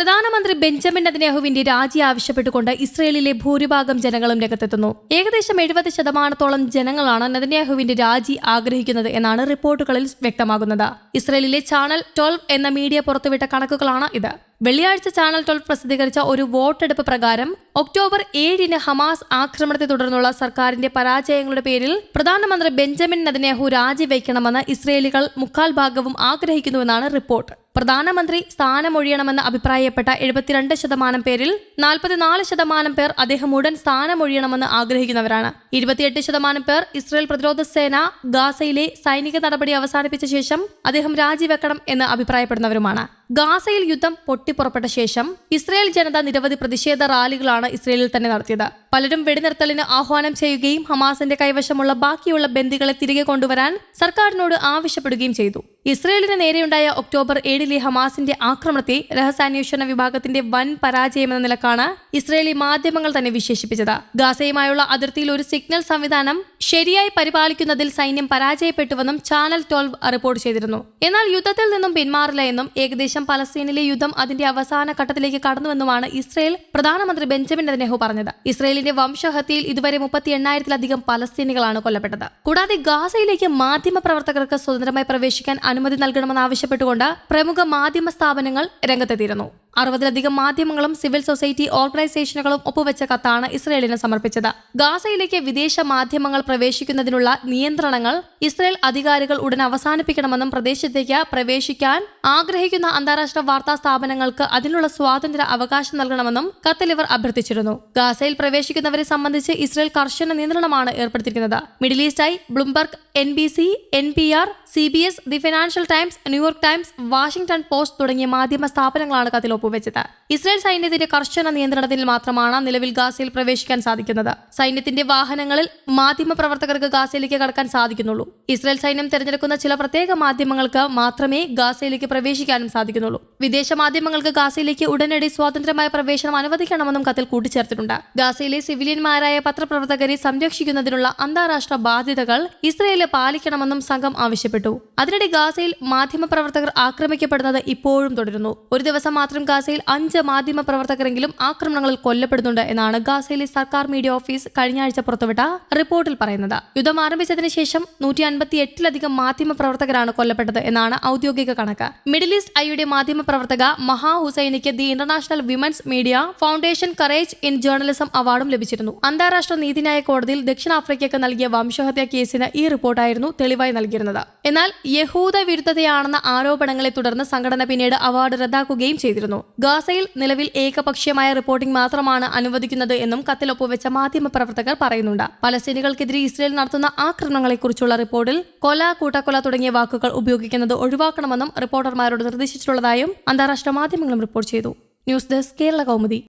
പ്രധാനമന്ത്രി ബെഞ്ചമിൻ നെതന്യാഹുവിന്റെ രാജി ആവശ്യപ്പെട്ടുകൊണ്ട് ഇസ്രയേലിലെ ഭൂരിഭാഗം ജനങ്ങളും രംഗത്തെത്തുന്നു. ഏകദേശം എഴുപത് ശതമാനത്തോളം ജനങ്ങളാണ് നെതന്യാഹുവിന്റെ രാജി ആഗ്രഹിക്കുന്നത് എന്നാണ് റിപ്പോർട്ടുകളിൽ വ്യക്തമാകുന്നത്. ഇസ്രയേലിലെ ചാനൽ ട്വൽവ് എന്ന മീഡിയ പുറത്തുവിട്ട കണക്കുകളാണ് ഇത്. വെള്ളിയാഴ്ച ചാനൽ ട്വൽവ് പ്രസിദ്ധീകരിച്ച ഒരു വോട്ടെടുപ്പ് പ്രകാരം ഒക്ടോബർ ഏഴിന് ഹമാസ് ആക്രമണത്തെ തുടർന്നുള്ള സർക്കാരിന്റെ പരാജയങ്ങളുടെ പേരിൽ പ്രധാനമന്ത്രി ബെഞ്ചമിൻ നെതന്യാഹു രാജിവെക്കണമെന്ന് ഇസ്രയേലികൾ മുക്കാൽ ഭാഗവും ആഗ്രഹിക്കുന്നുവെന്നാണ് റിപ്പോർട്ട്. പ്രധാനമന്ത്രി സ്ഥാനമൊഴിയണമെന്ന് അഭിപ്രായപ്പെട്ട എഴുപത്തിരണ്ട് ശതമാനം പേരിൽ നാൽപ്പത്തിനാല് ശതമാനം പേർ അദ്ദേഹം ഉടൻ സ്ഥാനമൊഴിയണമെന്ന് ആഗ്രഹിക്കുന്നവരാണ്. ഇരുപത്തിയെട്ട് ശതമാനം പേർ ഇസ്രയേൽ പ്രതിരോധ സേന ഗാസയിലെ സൈനിക നടപടി അവസാനിപ്പിച്ച ശേഷം അദ്ദേഹം രാജിവെക്കണം എന്ന് അഭിപ്രായപ്പെടുന്നവരുമാണ്. ഗാസയിൽ യുദ്ധം പൊട്ടിപ്പുറപ്പെട്ട ശേഷം ഇസ്രയേൽ ജനത നിരവധി പ്രതിഷേധ റാലികളാണ് ഇസ്രയേലിൽ തന്നെ നടത്തിയത്. പലരും വെടിനിർത്തലിന് ആഹ്വാനം ചെയ്യുകയും ഹമാസിന്റെ കൈവശമുള്ള ബാക്കിയുള്ള ബന്ദികളെ തിരികെ കൊണ്ടുവരാൻ സർക്കാരിനോട് ആവശ്യപ്പെടുകയും ചെയ്തു. ഇസ്രയേലിന് നേരെയുണ്ടായ ഒക്ടോബർ ഏഴിലെ ഹമാസിന്റെ ആക്രമണത്തെ രഹസ്യാന്വേഷണ വിഭാഗത്തിന്റെ വൻ പരാജയമെന്ന നിലക്കാണ് ഇസ്രയേലി മാധ്യമങ്ങൾ തന്നെ വിശേഷിപ്പിച്ചത്. ഗാസയുമായുള്ള അതിർത്തിയിൽ ഒരു സിഗ്നൽ സംവിധാനം ശരിയായി പരിപാലിക്കുന്നതിൽ സൈന്യം പരാജയപ്പെട്ടുവെന്നും ചാനൽ ട്വൽവ് റിപ്പോർട്ട് ചെയ്തിരുന്നു. എന്നാൽ യുദ്ധത്തിൽ നിന്നും പിന്മാറില്ല എന്നും ഏകദേശം പലസ്തീനിലെ യുദ്ധം അതിന്റെ അവസാന ഘട്ടത്തിലേക്ക് കടന്നുവെന്നുമാണ് ഇസ്രയേൽ പ്രധാനമന്ത്രി ബെഞ്ചമിൻ നെതന്യാഹു പറഞ്ഞത്. ഇസ്രയേലിന്റെ വംശഹത്യയിൽ ഇതുവരെ മുപ്പത്തി എണ്ണായിരത്തിലധികം പലസ്തീനികളാണ് കൊല്ലപ്പെട്ടത്. കൂടാതെ ഗാസയിലേക്ക് മാധ്യമ പ്രവർത്തകർക്ക് സ്വതന്ത്രമായി പ്രവേശിക്കാൻ അനുമതി നൽകണമെന്നാവശ്യപ്പെട്ടുകൊണ്ട് പ്രമുഖ മാധ്യമ സ്ഥാപനങ്ങൾ രംഗത്തെത്തിയിരുന്നു. അറുപതിലധികം മാധ്യമങ്ങളും സിവിൽ സൊസൈറ്റി ഓർഗനൈസേഷനുകളും ഒപ്പുവെച്ച കത്താണ് ഇസ്രയേലിന് സമർപ്പിച്ചത്. ഗാസയിലേക്ക് വിദേശ മാധ്യമങ്ങൾ പ്രവേശിക്കുന്നതിനുള്ള നിയന്ത്രണങ്ങൾ ഇസ്രയേൽ അധികാരികൾ ഉടൻ അവസാനിപ്പിക്കണമെന്നും പ്രദേശത്തേക്ക് പ്രവേശിക്കാൻ ആഗ്രഹിക്കുന്ന അന്താരാഷ്ട്ര വാർത്താ സ്ഥാപനങ്ങൾക്ക് അതിനുള്ള സ്വാതന്ത്ര്യ അവകാശം നൽകണമെന്നും കത്തിൽ ഇവർ അഭ്യർത്ഥിച്ചിരുന്നു. ഗാസയിൽ പ്രവേശിക്കുന്നവരെ സംബന്ധിച്ച് ഇസ്രയേൽ കർശന നിയന്ത്രണമാണ് ഏർപ്പെടുത്തിയിരിക്കുന്നത്. Middle ഈസ്റ്റായി Bloomberg N B C N P R C B S the Financial Times New York Times Washington Post തുടങ്ങിയ മാധ്യമ സ്ഥാപനങ്ങളാണ് കത്തിൽ ഒപ്പുവെച്ചത്. ഇസ്രായേൽ സൈന്യത്തിന്റെ കർശന നിയന്ത്രണത്തിൽ മാത്രമാണ് നിലവിൽ ഗാസയിൽ പ്രവേശിക്കാൻ സാധിക്കുന്നത്. സൈന്യത്തിന്റെ വാഹനങ്ങളിൽ മാധ്യമ പ്രവർത്തകർക്ക് ഗാസയിലേക്ക് കടക്കാൻ സാധിക്കുന്നുള്ളൂ. ഇസ്രായേൽ സൈന്യം തിരഞ്ഞെടുക്കുന്ന ചില പ്രത്യേക മാധ്യമങ്ങൾക്ക് മാത്രമേ ഗാസയിലേക്ക് പ്രവേശിക്കാനും സാധിക്കുന്നുള്ളൂ. വിദേശ മാധ്യമങ്ങൾക്ക് ഗാസയിലേക്ക് ഉടനടി സ്വാതന്ത്ര്യമായ പ്രവേശനം അനുവദിക്കണമെന്നും കത്തിൽ കൂട്ടിച്ചേർത്തിട്ടുണ്ട്. ഗാസയിലെ സിവിലിയന്മാരായ പത്രപ്രവർത്തകരെ സംരക്ഷിക്കുന്നതിനുള്ള അന്താരാഷ്ട്ര ബാധ്യതകൾ ഇസ്രയേൽ പാലിക്കണമെന്നും സംഘം ആവശ്യപ്പെട്ടു. അതിനിടെ ഗാസയിൽ മാധ്യമപ്രവർത്തകർ ആക്രമിക്കപ്പെടുന്നത് ഇപ്പോഴും തുടരുന്നു. ഒരു ദിവസം മാത്രം ഗാസയിൽ അഞ്ച് മാധ്യമ പ്രവർത്തകരെങ്കിലും ആക്രമണങ്ങളിൽ കൊല്ലപ്പെടുന്നുണ്ട് എന്നാണ് ഗാസയിലെ സർക്കാർ മീഡിയ ഓഫീസ് കഴിഞ്ഞ ആഴ്ച പുറത്തുവിട്ട റിപ്പോർട്ടിൽ പറയുന്നത്. യുദ്ധം ആരംഭിച്ചതിന് ശേഷം നൂറ്റി അൻപത്തി എട്ടിലധികം മാധ്യമ പ്രവർത്തകരാണ് കൊല്ലപ്പെട്ടത് എന്നാണ് ഔദ്യോഗിക കണക്ക്. മിഡിൽ ഈസ്റ്റ് ഐയുടെ മാധ്യമ പ്രവർത്തക Maha ഹുസൈനിക്ക് the International Women's Media Foundation Courage in Journalism അവാർഡും ലഭിച്ചിരുന്നു. അന്താരാഷ്ട്ര നീതിന്യായ കോടതിയിൽ ദക്ഷിണാഫ്രിക്കയ്ക്ക് നൽകിയ വംശഹത്യാ കേസിന് ഈ റിപ്പോർട്ടായിരുന്നു തെളിവായി നൽകിയിരുന്നത്. എന്നാൽ യഹൂദ വിരുദ്ധതയാണെന്ന ആരോപണങ്ങളെ തുടർന്ന് സംഘടന പിന്നീട് അവാർഡ് റദ്ദാക്കുകയും ചെയ്തിരുന്നു. ഗാസയിൽ നിലവിൽ ഏകപക്ഷീയമായ റിപ്പോർട്ടിംഗ് മാത്രമാണ് അനുവദിക്കുന്നത് എന്നും കത്തിൽ ഒപ്പുവെച്ച മാധ്യമ പ്രവർത്തകർ പറയുന്നുണ്ട്. പലസ്തീനികൾക്കെതിരെ ഇസ്രയേൽ നടത്തുന്ന ആക്രമണങ്ങളെക്കുറിച്ചുള്ള റിപ്പോർട്ടിൽ കൊല കൂട്ടക്കൊല തുടങ്ങിയ വാക്കുകൾ ഉപയോഗിക്കുന്നത് ഒഴിവാക്കണമെന്നും റിപ്പോർട്ടർമാരോട് നിർദ്ദേശിച്ചിട്ടുള്ളതായും അന്താരാഷ്ട്ര മാധ്യമങ്ങളും റിപ്പോർട്ട് ചെയ്തു. News desk Kerala Kaumudi.